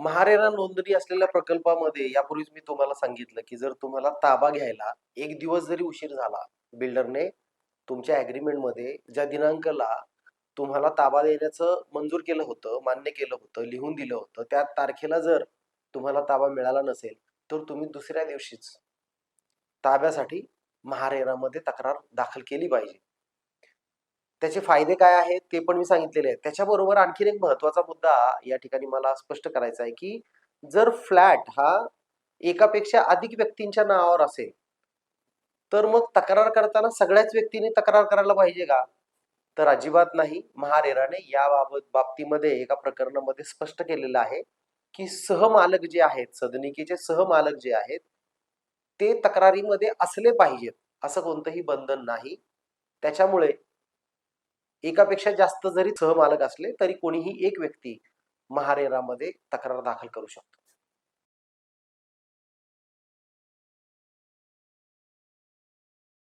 महारेरा नोंदणी असलेल्या प्रकल्पामध्ये यापूर्वीच मी तुम्हाला सांगितलं की जर तुम्हाला ताबा घ्यायला एक दिवस जरी उशीर झाला बिल्डरने तुमच्या ॲग्रीमेंटमध्ये ज्या दिनांकाला तुम्हाला ताबा देण्याचं मंजूर केलं होतं मान्य केलं होतं लिहून दिलं होतं त्या तारखेला जर तुम्हाला ताबा मिळाला नसेल तर तुम्ही दुसऱ्या दिवशीच ताब्यासाठी महारेरामध्ये तक्रार दाखल केली पाहिजे. त्याचे फायदे काय आहेत ते पण मी सांगितलेले आहेत. त्याच्याबरोबर आणखीन एक महत्त्वाचा मुद्दा या ठिकाणी मला स्पष्ट करायचा आहे की जर फ्लॅट हा एकापेक्षा अधिक व्यक्तींच्या नावावर असेल तर मग तक्रार करताना सगळ्याच व्यक्तींनी तक्रार करायला पाहिजे का? तर अजिबात नाही. महारेराने याबाबत बाबतीमध्ये एका प्रकरणामध्ये स्पष्ट केलेलं आहे की सहमालक जे आहेत सदनिकेचे सहमालक जे आहेत ते तक्रारीमध्ये असले पाहिजेत. असं कोणतंही बंधन नाही. त्याच्यामुळे एकापेक्षा जास्त जरी सहमालक असले तरी कोणीही एक व्यक्ती महारेरामध्ये तक्रार दाखल करू शकतो.